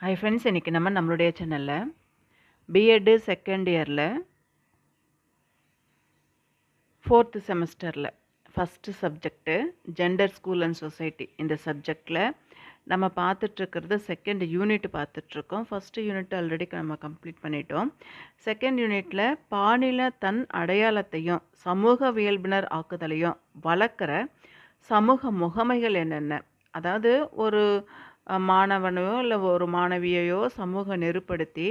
Hi friends இன்றைக்கி நம்ம நம்மளுடைய சேனலில் பிஎட்டு செகண்ட் இயரில் ஃபோர்த்து செமஸ்டரில் first subject gender school and society இந்த சப்ஜெக்டில் நம்ம பார்த்துட்ருக்கிறது செகண்ட் யூனிட் பார்த்துட்ருக்கோம் ஃபஸ்ட்டு யூனிட் ஆல்ரெடி நம்ம கம்ப்ளீட் பண்ணிட்டோம். செகண்ட் யூனிட்டில் பாலின தன் அடையாளத்தையும் சமூக வியல்பினர் ஆக்குதலையும் வளர்க்குற சமூக முகமைகள் என்னென்ன? அதாவது ஒரு மாணவனையோ இல்லை ஒரு மாணவியையோ சமூக நெருப்படுத்தி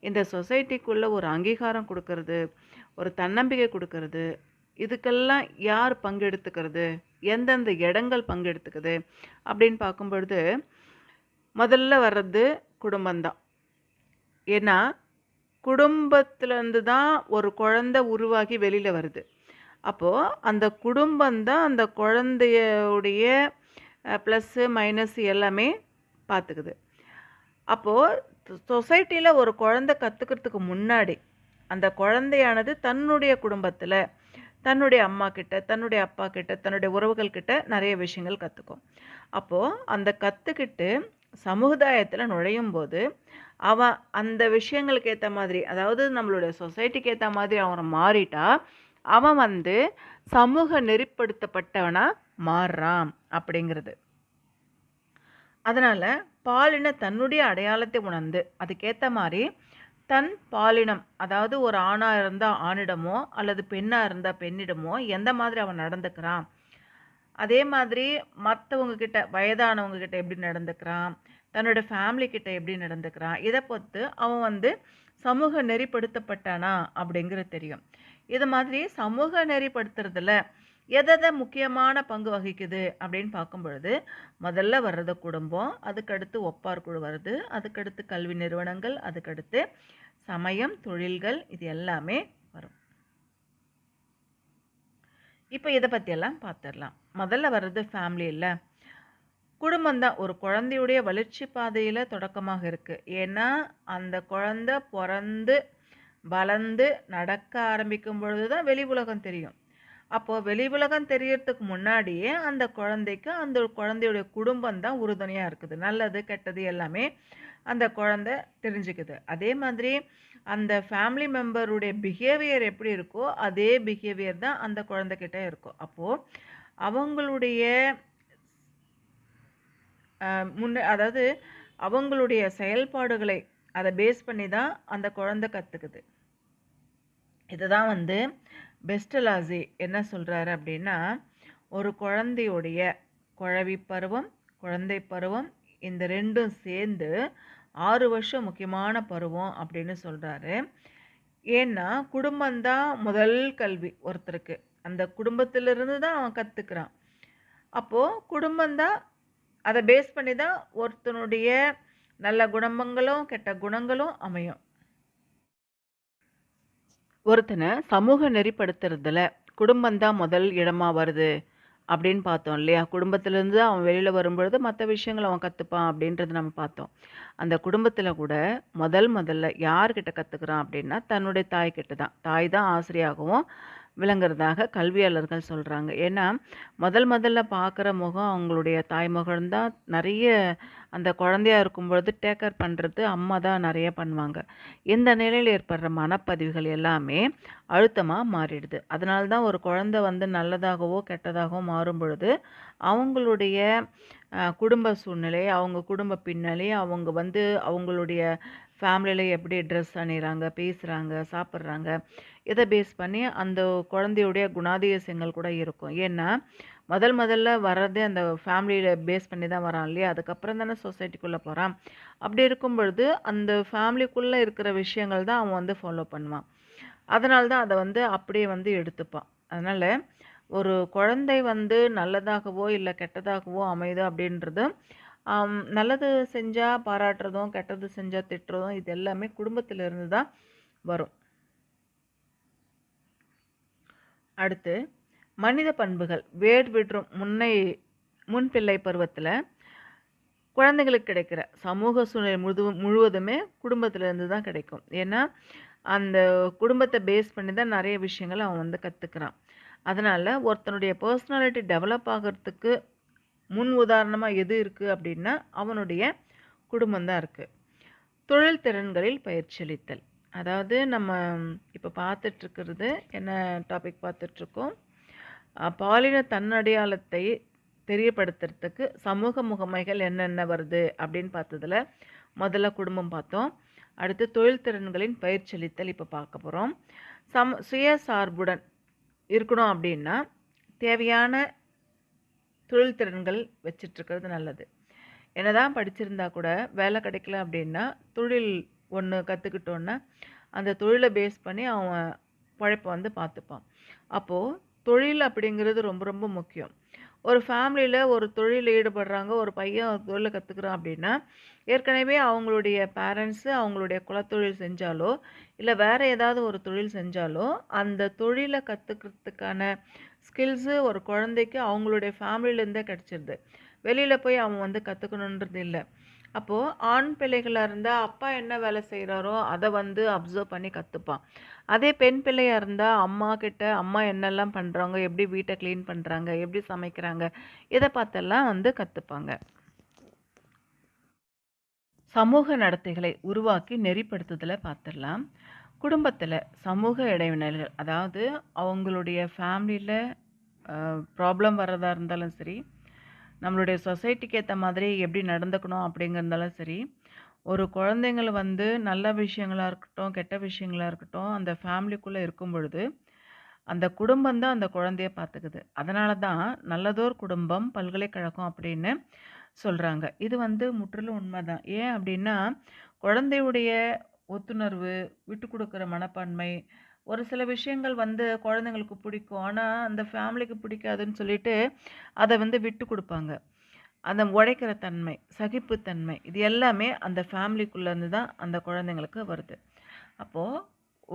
இந்த சொசைட்டிக்குள்ளே ஒரு அங்கீகாரம் கொடுக்கறது ஒரு தன்னம்பிக்கை கொடுக்கறது இதுக்கெல்லாம் யார் பங்கெடுத்துக்கிறது எந்தெந்த இடங்கள் பங்கெடுத்துக்குது அப்படின்னு பார்க்கும் பொழுது முதல்ல வர்றது குடும்பம்தான். ஏன்னா குடும்பத்துலேருந்து தான் ஒரு குழந்தை உருவாகி வெளியில் வருது. அப்போது அந்த குடும்பம்தான் அந்த குழந்தையுடைய ப்ளஸ்ஸு மைனஸ் எல்லாமே பார்த்துக்குது அப்போது சொசைட்டியில் ஒரு குழந்தை கற்றுக்கிறதுக்கு முன்னாடி அந்த குழந்தையானது தன்னுடைய குடும்பத்தில் தன்னுடைய அம்மா கிட்ட தன்னுடைய அப்பா கிட்ட தன்னுடைய உறவுகள் கிட்ட நிறைய விஷயங்கள் கற்றுக்கும் அப்போது அந்த கற்றுக்கிட்டு சமுதாயத்தில் நுழையும் போது அவன் அந்த விஷயங்களுக்கு ஏற்ற மாதிரி அதாவது நம்மளுடைய சொசைட்டிக்கு ஏற்ற மாதிரி அவன் மாறிட்டா அவன் வந்து சமூக நெறிப்படுத்தப்பட்டவனாக மாறுறான் அப்படிங்கிறது. அதனால் பாலின தன்னுடைய அடையாளத்தை உணர்ந்து அதுக்கேற்ற மாதிரி தன் பாலினம் அதாவது ஒரு ஆணாக இருந்தால் ஆணிடமோ அல்லது பெண்ணாக இருந்தால் பெண்ணிடமோ எந்த மாதிரி அவன் நடந்துக்கிறான்? அதே மாதிரி மற்றவங்க கிட்ட வயதானவங்க கிட்ட எப்படி நடந்துக்கிறான்? தன்னோட ஃபேமிலி கிட்ட எப்படி நடந்துக்கிறான்? இதை பொறுத்து அவன் வந்து சமூக நெறிப்படுத்தப்பட்டானா அப்படிங்கிறது தெரியும். இது மாதிரி சமூக நெறிப்படுத்துறதுல எதை முக்கியமான பங்கு வகிக்குது அப்படின்னு பார்க்கும் பொழுது முதல்ல வர்றது குடும்பம் அதுக்கடுத்து ஒப்பார் குழு வருது அதுக்கடுத்து கல்வி நிறுவனங்கள் அதுக்கடுத்து சமயம் தொழில்கள் இது எல்லாமே வரும். இப்போ இதை பற்றியெல்லாம் பார்த்துடலாம் முதல்ல வர்றது ஃபேமிலி இல்லை குடும்பம் தான் ஒரு குழந்தையுடைய வளர்ச்சி பாதையில் தொடக்கமாக இருக்குது ஏன்னா அந்த குழந்த பிறந்து வளர்ந்து நடக்க ஆரம்பிக்கும் பொழுது தான் வெளி உலகம் தெரியும். அப்போது வெளி உலகம் தெரியறதுக்கு முன்னாடியே அந்த குழந்தைக்கு அந்த குழந்தையுடைய குடும்பம் தான் உறுதுணையாக இருக்குது. நல்லது கெட்டது எல்லாமே அந்த குழந்தை தெரிஞ்சுக்குது. அதே மாதிரி அந்த ஃபேமிலி மெம்பருடைய பிஹேவியர் எப்படி இருக்கோ அதே பிஹேவியர் தான் அந்த குழந்தைக்கிட்ட இருக்கும். அப்போது அவங்களுடைய முன்ன அதாவது அவங்களுடைய செயல்பாடுகளை அதை பேஸ் பண்ணி தான் அந்த குழந்தை கற்றுக்குது இதுதான் வந்து பெஸ்டலாசி என்ன சொல்கிறாரு அப்படின்னா ஒரு குழந்தையுடைய குழவி பருவம் குழந்தை பருவம் இந்த ரெண்டும் சேர்ந்து ஆறு வருஷம் முக்கியமான பருவம் அப்படின்னு சொல்கிறாரு ஏன்னா குடும்பம்தான் முதல் கல்வி ஒருத்தருக்கு. அந்த குடும்பத்திலிருந்து தான் அவன் கற்றுக்கிறான் அப்போது குடும்பம்தான் அதை பேஸ் பண்ணி தான் ஒருத்தனுடைய நல்ல குணமங்களும் கெட்ட குணங்களும் அமையும். ஒருத்தனை சமூக நெறிப்படுத்துறதுல குடும்பம்தான் முதல் இடமா வருது அப்படின்னு பார்த்தோம் இல்லையா? குடும்பத்திலேருந்து அவன் வெளியில் வரும்பொழுது மற்ற விஷயங்கள் அவன் கற்றுப்பான் அப்படின்றது நம்ம பார்த்தோம். அந்த குடும்பத்தில் கூட முதல் முதல்ல யார்கிட்ட கற்றுக்குறான் அப்படின்னா தன்னுடைய தாய்கிட்ட தான் தாய் தான் ஆசிரியாகவும் விளங்குறதாக கல்வியாளர்கள் சொல்கிறாங்க ஏன்னா முதல் முதல்ல பார்க்குற முகம் அவங்களுடைய தாய்முகம் தான் நிறைய அந்த குழந்தையா இருக்கும் பொழுது டேக்கர் பண்ணுறது அம்மா தான் நிறைய பண்ணுவாங்க. இந்த நிலையில் ஏற்படுற மனப்பதிவுகள் எல்லாமே அழுத்தமாக மாறிடுது. அதனால தான் ஒரு குழந்தை வந்து நல்லதாகவோ கெட்டதாகவோ மாறும் பொழுது அவங்களுடைய குடும்ப சூழ்நிலை அவங்க குடும்ப பின்னணி அவங்க வந்து அவங்களுடைய ஃபேமிலியில் எப்படி ட்ரெஸ் அணிகிறாங்க பேசுகிறாங்க சாப்பிட்றாங்க இதை பேஸ் பண்ணி அந்த குழந்தையுடைய குணாதிசயங்கள் கூட இருக்கும். ஏன்னா முதல் முதல்ல வர்றதே அந்த ஃபேமிலியில் பேஸ் பண்ணி தான் வரான் இல்லையா? அதுக்கப்புறம் தானே சொசைட்டிக்குள்ளே போகிறான் அப்படி இருக்கும் பொழுது அந்த ஃபேமிலிக்குள்ளே இருக்கிற விஷயங்கள் தான் அவன் வந்து ஃபாலோ பண்ணுவான். அதனால தான் அதை வந்து அப்படியே வந்து எடுத்துப்பான். அதனால் ஒரு குழந்தை வந்து நல்லதாகவோ இல்லை கெட்டதாகவோ அமையுது அப்படின்றது நல்லது செஞ்சால் பாராட்டுறதும் கெட்டது செஞ்சால் திட்டுறதும் இது எல்லாமே குடும்பத்திலிருந்து தான் வரும். அடுத்து மனித பண்புகள். வேர் விற்றும் முன்னை முன்பிள்ளை பருவத்தில் குழந்தைங்களுக்கு கிடைக்கிற சமூக சூழ்நிலை முழு முழுவதுமே குடும்பத்திலேருந்து தான் கிடைக்கும். ஏன்னா அந்த குடும்பத்தை பேஸ் பண்ணி தான் நிறைய விஷயங்கள் அவன் வந்து கற்றுக்கிறான் அதனால் ஒருத்தனுடைய பர்சனாலிட்டி டெவலப் ஆகிறதுக்கு முன் உதாரணமாக எது இருக்குது அப்படின்னா அவனுடைய குடும்பம் தான் இருக்குது தொழில் திறன்களில் பயிற்சியளித்தல். அதாவது நம்ம இப்போ பார்த்துட்ருக்கிறது என்ன டாபிக் பார்த்துட்ருக்கோம்? பாலின தன்னடையாளத்தை தெரியப்படுத்துறதுக்கு சமூக முகமைகள் என்னென்ன வருது அப்படின்னு பார்த்ததுல முதல்ல குடும்பம் பார்த்தோம். அடுத்து தொழில் திறன்களின் பயிற்சியளித்தல் இப்போ பார்க்க போகிறோம் சம் சுயசார்புடன் இருக்கணும் அப்படின்னா தேவையான தொழில் திறன்கள் வச்சிட்ருக்கிறது நல்லது. என்ன தான் படிச்சிருந்தா கூட வேலை கிடைக்கல அப்படின்னா தொழில் ஒன்று கற்றுக்கிட்டோன்னா அந்த தொழிலை பேஸ் பண்ணி அவன் உழைப்பை வந்து பார்த்துப்பான் அப்போது தொழில் அப்படிங்கிறது ரொம்ப ரொம்ப முக்கியம். ஒரு ஃபேமிலியில் ஒரு தொழில் ஈடுபடுறாங்க ஒரு பையன் ஒரு தொழிலை கற்றுக்குறான் அப்படின்னா ஏற்கனவே அவங்களுடைய பேரண்ட்ஸு அவங்களுடைய குலத்தொழில் செஞ்சாலோ இல்லை வேறு ஏதாவது ஒரு தொழில் செஞ்சாலோ அந்த தொழிலை கற்றுக்கிறதுக்கான ஸ்கில்ஸு ஒரு குழந்தைக்கு அவங்களுடைய ஃபேமிலியிலேருந்தே கிடச்சிருது. வெளியில் போய் அவன் வந்து கற்றுக்கணுன்றது இல்லை. அப்போது ஆண் பிள்ளைகளாக இருந்தால் அப்பா என்ன வேலை செய்கிறாரோ அதை வந்து அப்சர்வ் பண்ணி கற்றுப்பான் அதே பெண் பிள்ளையாக இருந்தால் அம்மா கிட்ட அம்மா என்னெல்லாம் பண்ணுறாங்க எப்படி வீட்டை க்ளீன் பண்ணுறாங்க எப்படி சமைக்கிறாங்க இதை பார்த்தெல்லாம் வந்து கற்றுப்பாங்க சமூக நடத்தைகளை உருவாக்கி நெறிப்படுத்துதலை பார்த்துடலாம். குடும்பத்தில் சமூக இடைவினைகள் அதாவது அவங்களுடைய ஃபேமிலியில் ப்ராப்ளம் வர்றதா இருந்தாலும் சரி நம்மளுடைய சொசைட்டிக்கு ஏற்ற மாதிரி எப்படி நடந்துக்கணும் அப்படிங்கிறதாலும் சரி ஒரு குழந்தைங்கள் வந்து நல்ல விஷயங்களாக இருக்கட்டும் கெட்ட விஷயங்களாக இருக்கட்டும் அந்த ஃபேமிலிக்குள்ளே இருக்கும் பொழுது அந்த குடும்பம் தான் அந்த குழந்தைய பார்த்துக்குது. அதனால தான் நல்லதோர் குடும்பம் பல்கலைக்கழகம் அப்படின்னு சொல்கிறாங்க இது வந்து முற்றிலும் உண்மை தான் ஏன் அப்படின்னா குழந்தையுடைய ஒத்துணர்வு விட்டு கொடுக்குற மனப்பான்மை ஒரு சில விஷயங்கள் வந்து குழந்தைங்களுக்கு பிடிக்கும். ஆனால் அந்த ஃபேமிலிக்கு பிடிக்காதுன்னு சொல்லிட்டு அதை வந்து விட்டு கொடுப்பாங்க. அந்த உழைக்கிற தன்மை சகிப்புத்தன்மை இது எல்லாமே அந்த ஃபேமிலிக்குள்ளேருந்து தான் அந்த குழந்தைங்களுக்கு வருது. அப்போது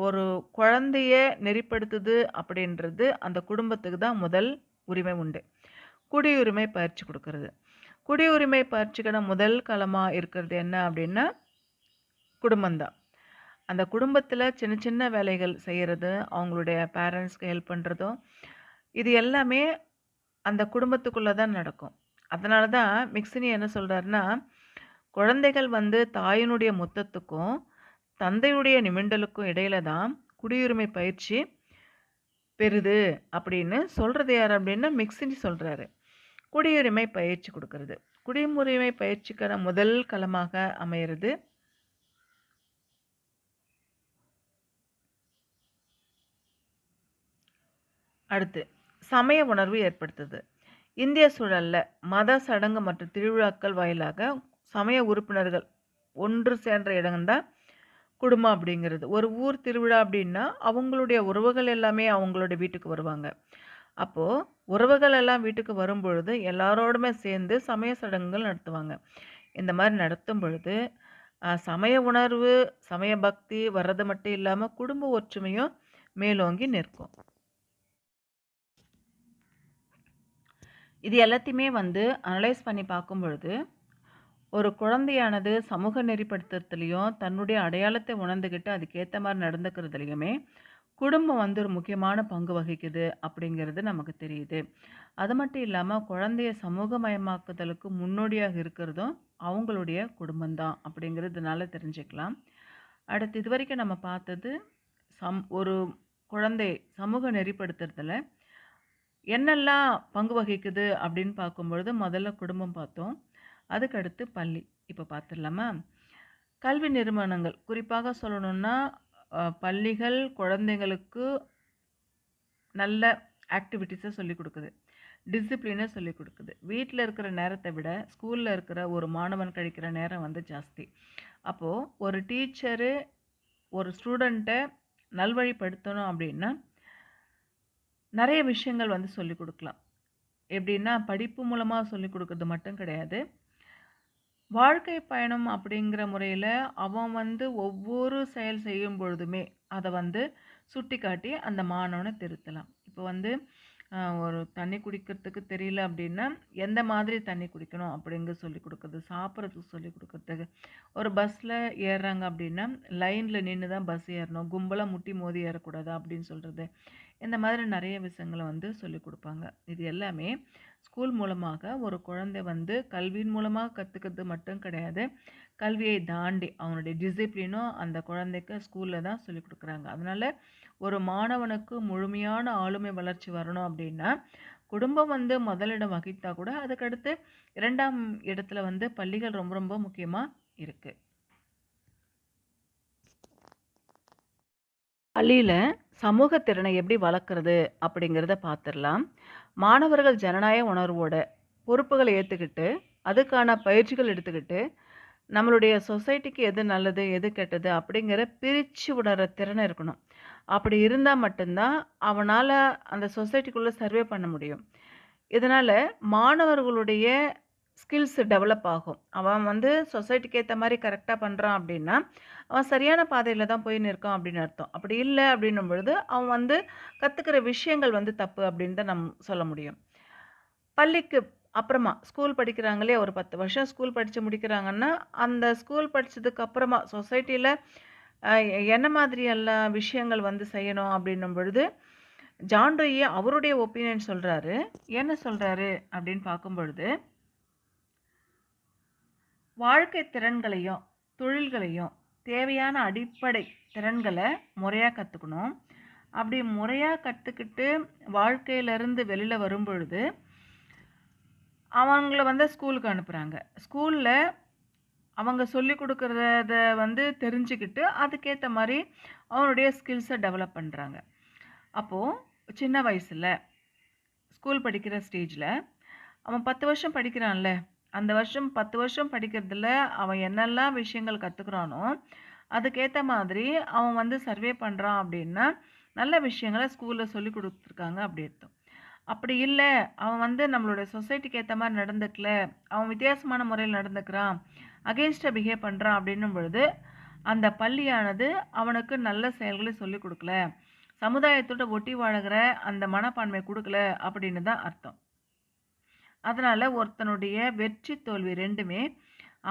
ஒரு குழந்தைய நெறிப்படுத்துது அப்படின்றது அந்த குடும்பத்துக்கு தான் முதல் உரிமை உண்டு. குடியுரிமை பயிற்சி கொடுக்கறது. குடியுரிமை பயிற்சிக்கான முதல் களமாக இருக்கிறது என்ன அப்படின்னா குடும்பம்தான் அந்த குடும்பத்தில் சின்ன சின்ன வேலைகள் செய்கிறது அவங்களுடைய பேரண்ட்ஸ்க்கு ஹெல்ப் பண்ணுறதும் இது எல்லாமே அந்த குடும்பத்துக்குள்ளே தான் நடக்கும். அதனால தான் மிக்சினி என்ன சொல்கிறாருன்னா குழந்தைகள் வந்து தாயினுடைய முத்தத்துக்கும் தந்தையுடைய நிமிண்டலுக்கும் இடையில தான் குடியுரிமை பயிற்சி பெறுது அப்படின்னு சொல்கிறது யார் அப்படின்னா மிக்சினி சொல்கிறாரு குடியுரிமை பயிற்சி கொடுக்கறது. குடியுரிமை பயிற்சிக்கான முதல் களமாக அமையிறது அடுத்து சமய உணர்வு ஏற்படுத்துது. இந்திய சூழலில் மத சடங்கு மற்றும் திருவிழாக்கள் வாயிலாக சமய உறுப்பினர்கள் ஒன்று சேர்ந்த இடம்தான் குடும்பம் அப்படிங்கிறது. ஒரு ஊர் திருவிழா அப்படின்னா அவங்களுடைய உறவுகள் எல்லாமே அவங்களுடைய வீட்டுக்கு வருவாங்க. அப்போது உறவுகள் எல்லாம் வீட்டுக்கு வரும் பொழுது எல்லாரோடுமே சேர்ந்து சமய சடங்குகள் நடத்துவாங்க. இந்த மாதிரி நடத்தும் பொழுது சமய உணர்வு சமய பக்தி வர்றது மட்டும் இல்லாமல் குடும்ப ஒற்றுமையும் மேலோங்கி நிற்கும். இது எல்லாத்தையுமே வந்து அனலைஸ் பண்ணி பார்க்கும் பொழுது ஒரு குழந்தையானது சமூக நெறிப்படுத்துறதுலையும் தன்னுடைய அடையாளத்தை உணர்ந்துக்கிட்டு அதுக்கேற்ற மாதிரி நடந்துக்கிறதுலையுமே குடும்பம் வந்து ஒரு முக்கியமான பங்கு வகிக்குது அப்படிங்கிறது நமக்கு தெரியுது. அது மட்டும் இல்லாமல் குழந்தைய சமூகமயமாக்குதலுக்கு முன்னோடியாக இருக்கிறதும் அவங்களுடைய குடும்பம்தான் அப்படிங்கிறதுனால தெரிஞ்சுக்கலாம். அடுத்து இது வரைக்கும் நம்ம பார்த்தது சம் ஒரு குழந்தை சமூக நெறிப்படுத்துறதுல என்னெல்லாம் பங்கு வகிக்குது அப்படின்னு பார்க்கும்பொழுது முதல்ல குடும்பம் பார்த்தோம். அதுக்கடுத்து பள்ளி. இப்போ பார்த்துடலாமா கல்வி நிறுவனங்கள். குறிப்பாக சொல்லணும்னா பள்ளிகள் குழந்தைங்களுக்கு நல்ல ஆக்டிவிட்டீஸை சொல்லிக் கொடுக்குது. டிசிப்ளினை சொல்லிக் கொடுக்குது. வீட்டில் இருக்கிற நேரத்தை விட ஸ்கூலில் இருக்கிற ஒரு மாணவன் கழிக்கிற நேரம் வந்து ஜாஸ்தி. அப்போது ஒரு டீச்சரு ஒரு ஸ்டூடெண்ட்டை நல்வழிப்படுத்தணும் அப்படின்னா நிறைய விஷயங்கள் வந்து சொல்லிக் கொடுக்கலாம். எப்படின்னா படிப்பு மூலமாக சொல்லிக் கொடுக்கறது மட்டும் கிடையாது. வாழ்க்கை பயணம் அப்படிங்கிற முறையில் அவன் வந்து ஒவ்வொரு செயல் செய்யும் பொழுதுமே அதை வந்து சுட்டி காட்டி அந்த மாணவனை திருத்தலாம். இப்போ வந்து ஒரு தண்ணி குடிக்கிறதுக்கு தெரியல அப்படின்னா எந்த மாதிரி தண்ணி குடிக்கணும்? அப்படிங்க சொல்லி கொடுக்குறது சாப்பிட்றதுக்கு சொல்லி கொடுக்குறதுக்கு ஒரு பஸ்ஸில் ஏறுறாங்க அப்படின்னா லைனில் நின்று தான் பஸ் ஏறணும். கும்பலாக முட்டி மோதி ஏறக்கூடாது? அப்படின்னு சொல்கிறது இந்த மாதிரி நிறைய விஷயங்களை வந்து சொல்லி கொடுப்பாங்க. இது எல்லாமே ஸ்கூல் மூலமாக ஒரு குழந்தை வந்து கல்வியின் மூலமாக கற்றுக்கிறது மட்டும் கிடையாது. கல்வியை தாண்டி அவனுடைய டிசிப்ளினும் அந்த குழந்தைக்கு ஸ்கூலில் தான் சொல்லிக் கொடுக்குறாங்க. அதனால் ஒரு மாணவனுக்கு முழுமையான ஆளுமை வளர்ச்சி வரணும் அப்படின்னா குடும்பம் வந்து முதலிடம் வகித்தா கூட அதுக்கடுத்து இரண்டாம் இடத்துல வந்து பள்ளிகள் ரொம்ப ரொம்ப முக்கியமாக இருக்குது பள்ளியில் சமூக திறனை எப்படி வளர்க்குறது அப்படிங்கிறத பார்த்துடலாம் மாணவர்கள் ஜனநாயக உணர்வோட பொறுப்புகளை ஏற்றுக்கிட்டு அதுக்கான பயிற்சிகள் எடுத்துக்கிட்டு நம்மளுடைய சொசைட்டிக்கு எது நல்லது எது கெட்டது அப்படிங்கிற பிரித்து உணர்கிற திறனை இருக்கணும். அப்படி இருந்தால் மட்டும்தான் அவனால் அந்த சொசைட்டிக்குள்ளே சர்வே பண்ண முடியும். இதனால் மாணவர்களுடைய ஸ்கில்ஸ் டெவலப் ஆகும். அவன் வந்து சொசைட்டிக்கு ஏற்ற மாதிரி கரெக்டாக பண்ணுறான் அப்படின்னா அவன் சரியான பாதையில் தான் போய் நிற்கான் அப்படின்னு அர்த்தம். அப்படி இல்லை அப்படின்னும் பொழுது அவன் வந்து கற்றுக்கிற விஷயங்கள் வந்து தப்பு அப்படின்னு தான் நம் சொல்ல முடியும். பள்ளிக்கு அப்புறமா ஸ்கூல் படிக்கிறாங்களே ஒரு பத்து வருஷம் ஸ்கூல் படித்து முடிக்கிறாங்கன்னா அந்த ஸ்கூல் படித்ததுக்கு அப்புறமா சொசைட்டியில் என்ன மாதிரி எல்லாம் விஷயங்கள் வந்து செய்யணும் அப்படின்னும் பொழுது ஜான்ரோயே அவருடைய ஒப்பீனியன் சொல்கிறாரு என்ன சொல்கிறாரு அப்படின்னு பார்க்கும் பொழுது வாழ்க்கை திறன்களையும் தொழில்களையும் தேவையான அடிப்படை திறன்களை முறையாக கற்றுக்கணும் அப்படி முறையாக கற்றுக்கிட்டு வாழ்க்கையிலேருந்து வெளியில் வரும்பொழுது அவங்கள வந்து ஸ்கூலுக்கு அனுப்புகிறாங்க ஸ்கூலில் அவங்க சொல்லி கொடுக்குறத வந்து தெரிஞ்சுக்கிட்டு அதுக்கேற்ற மாதிரி அவனுடைய ஸ்கில்ஸை டெவலப் பண்ணுறாங்க அப்போது சின்ன வயசில் ஸ்கூல் படிக்கிற ஸ்டேஜில் அவன் பத்து வருஷம் படிக்கிறான்ல. அந்த வருஷம் பத்து வருஷம் படிக்கிறதுல அவன் என்னெல்லாம் விஷயங்கள் கற்றுக்குறானோ அதுக்கேற்ற மாதிரி அவன் வந்து சர்வே பண்ணுறான் அப்படின்னா நல்ல விஷயங்களை ஸ்கூலில் சொல்லி கொடுத்துருக்காங்க அப்படி அர்த்தம். அப்படி இல்லை. அவன் வந்து நம்மளுடைய சொசைட்டிக்கு ஏற்ற மாதிரி நடந்துக்கல. அவன் வித்தியாசமான முறையில் நடந்துக்கிறான். அகேன்ஸ்டாக பிஹேவ் பண்ணுறான் அப்படின்னும் பொழுது அந்த பள்ளியானது அவனுக்கு நல்ல செயல்களை சொல்லிக் கொடுக்கல. சமுதாயத்தோட ஒட்டி வாழ்கிற அந்த மனப்பான்மை கொடுக்கல அப்படின்னு தான் அர்த்தம். அதனால் ஒருத்தனுடைய வெற்றி தோல்வி ரெண்டுமே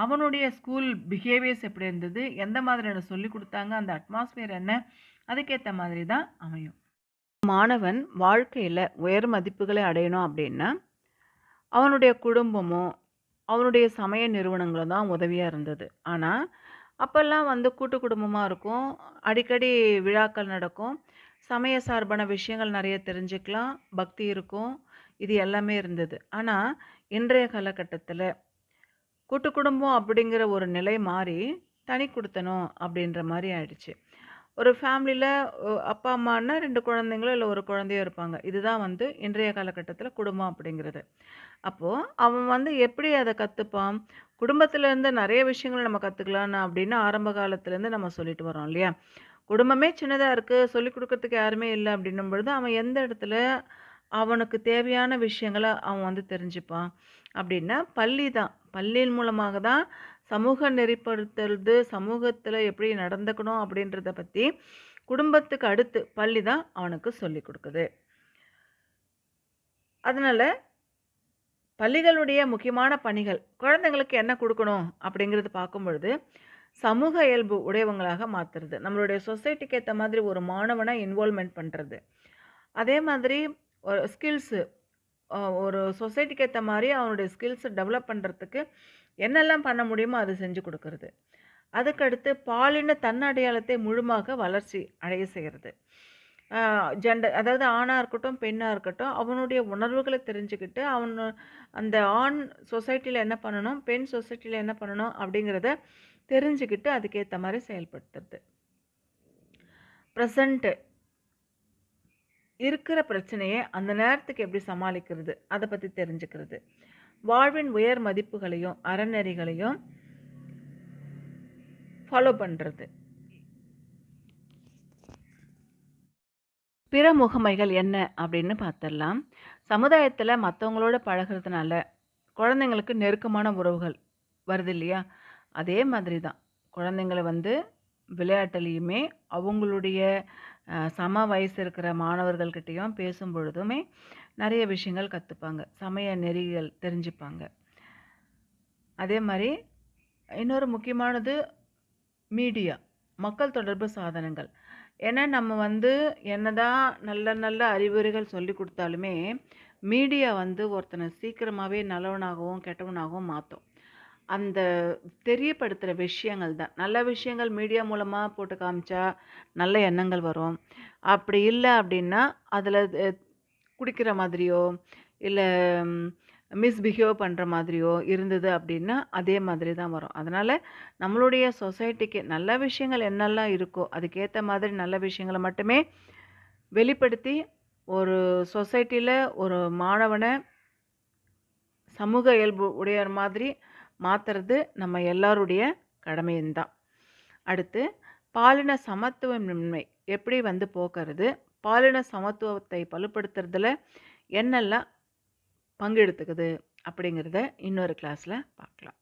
அவனுடைய ஸ்கூல் பிஹேவியர்ஸ் எப்படி இருந்தது எந்த மாதிரியான சொல்லி கொடுத்தாங்க அந்த அட்மாஸ்பியர் என்ன அதுக்கேற்ற மாதிரி தான் அமையும். மாணவன் வாழ்க்கையில் உயர் மதிப்புகளை அடையணும் அப்படின்னா அவனுடைய குடும்பமும் அவனுடைய சமய நிறுவனங்களும் தான் உதவியாக இருந்தது. ஆனால் அப்போல்லாம் வந்து கூட்டு குடும்பமாக இருக்கும். அடிக்கடி விழாக்கள் நடக்கும். சமய சார்பான விஷயங்கள் நிறைய தெரிஞ்சுக்கலாம். பக்தி இருக்கும். இது எல்லாமே இருந்தது. ஆனால் இன்றைய காலகட்டத்தில் கூட்டு குடும்பம் அப்படிங்கிற ஒரு நிலை மாறி தனி கொடுத்தனும் அப்படின்ற மாதிரி ஆயிடுச்சு. ஒரு ஃபேமிலியில் அப்பா அம்மானா ரெண்டு குழந்தைங்களோ இல்லை ஒரு குழந்தையோ இருப்பாங்க. இதுதான் வந்து இன்றைய காலகட்டத்தில் குடும்பம் அப்படிங்கிறது. அப்போது அவன் வந்து எப்படி அதை கற்றுப்பான் குடும்பத்திலேருந்து நிறைய விஷயங்களை நம்ம கற்றுக்கலான்னு அப்படின்னு ஆரம்ப காலத்துலேருந்து நம்ம சொல்லிட்டு வரோம் இல்லையா? குடும்பமே சின்னதாக இருக்குது சொல்லிக் கொடுக்கறதுக்கு யாருமே இல்லை அப்படின்னும் பொழுது அவன் எந்த இடத்துல அவனுக்கு தேவையான விஷயங்களை அவன் வந்து தெரிஞ்சுப்பான் அப்படின்னா பள்ளி தான். பள்ளியின் மூலமாக தான் சமூக நெறிப்படுத்துறது சமூகத்தில் எப்படி நடந்துக்கணும் அப்படின்றத பற்றி குடும்பத்துக்கு அடுத்து பள்ளி தான் அவனுக்கு சொல்லி கொடுக்குது. அதனால் பள்ளிகளுடைய முக்கியமான பணிகள் குழந்தைங்களுக்கு என்ன கொடுக்கணும் அப்படிங்கிறது பார்க்கும் பொழுது சமூக இயல்பு உடையவங்களாக மாற்றுறது நம்மளுடைய சொசைட்டிக்கு ஏற்ற மாதிரி ஒரு மாணவனை இன்வால்மெண்ட் பண்ணுறது அதே மாதிரி ஒரு ஸ்கில்ஸு ஒரு சொசைட்டிக்கு ஏற்ற மாதிரி அவனுடைய ஸ்கில்ஸை டெவலப் பண்ணுறதுக்கு என்னெல்லாம் பண்ண முடியுமோ அது செஞ்சு கொடுக்கறது. அதுக்கடுத்து பாலின தன்னடையாளத்தை முழுமாக வளர்ச்சி அடைய செய்கிறது ஜெண்டர் அதாவது ஆணாக இருக்கட்டும் பெண்ணாக இருக்கட்டும் அவனுடைய உணர்வுகளை தெரிஞ்சுக்கிட்டு அவன் அந்த ஆண் சொசைட்டியில் என்ன பண்ணணும் பெண் சொசைட்டியில் என்ன பண்ணணும் அப்படிங்கிறத தெரிஞ்சுக்கிட்டு அதுக்கேற்ற மாதிரி செயல்படுத்துறது. ப்ரெசண்ட்டு இருக்கிற பிரச்சனையை அந்த நேரத்துக்கு எப்படி சமாளிக்கிறது அதை பற்றி தெரிஞ்சுக்கிறது. வாழ்வின் உயர் மதிப்புகளையும் அறநெறிகளையும் ஃபாலோ பண்ணுறது பிற முகமைகள் என்ன அப்படின்னு பார்த்துடலாம் சமுதாயத்தில் மற்றவங்களோட பழகிறதுனால குழந்தைங்களுக்கு நெருக்கமான உறவுகள் வருது இல்லையா? அதே மாதிரி தான். குழந்தைங்களை வந்து விளையாட்டுலேயுமே அவங்களுடைய சம வயசு இருக்கிற மாணவர்கள்கிட்டையும் பேசும் பொழுதுமே நிறைய விஷயங்கள் கற்றுப்பாங்க சமய நெறிகள் தெரிஞ்சுப்பாங்க. அதே மாதிரி இன்னொரு முக்கியமானது மீடியா மக்கள் தொடர்பு சாதனங்கள். ஏன்னா நம்ம வந்து என்னதான் நல்ல நல்ல அறிவுரைகள் சொல்லி கொடுத்தாலுமே மீடியா வந்து ஒருத்தனை சீக்கிரமாகவே நல்லவனாகவும், கெட்டவனாகவும் மாற்றும் அந்த தெரியப்படுத்துகிற விஷயங்கள் தான். நல்ல விஷயங்கள் மீடியா மூலமாக போட்டு காமிச்சா, நல்ல எண்ணங்கள் வரும். அப்படி இல்லை அப்படின்னா, அதில் குடிக்கிற மாதிரியோ, இல்லை மிஸ்பிஹேவ் பண்ணுற மாதிரியோ இருந்தது அப்படின்னா, அதே மாதிரி தான் வரும். அதனால் நம்மளுடைய சொசைட்டிக்கு நல்ல விஷயங்கள் என்னெல்லாம் இருக்கோ, அதுக்கேற்ற மாதிரி நல்ல விஷயங்கள மட்டுமே வெளிப்படுத்தி, ஒரு சொசைட்டியில் ஒரு மாணவனை சமூக இயல்பு உடையவர் மாதிரி மாத்துறது நம்ம எல்லாருடைய கடமையும் தான். அடுத்து பாலின சமத்துவமின்மை எப்படி வந்து போக்குறது? பாலின சமத்துவத்தை வலுப்படுத்துறதுல என்னெல்லாம் பங்கெடுத்துக்குது? அப்படிங்கிறத இன்னொரு கிளாஸில் பார்க்கலாம்.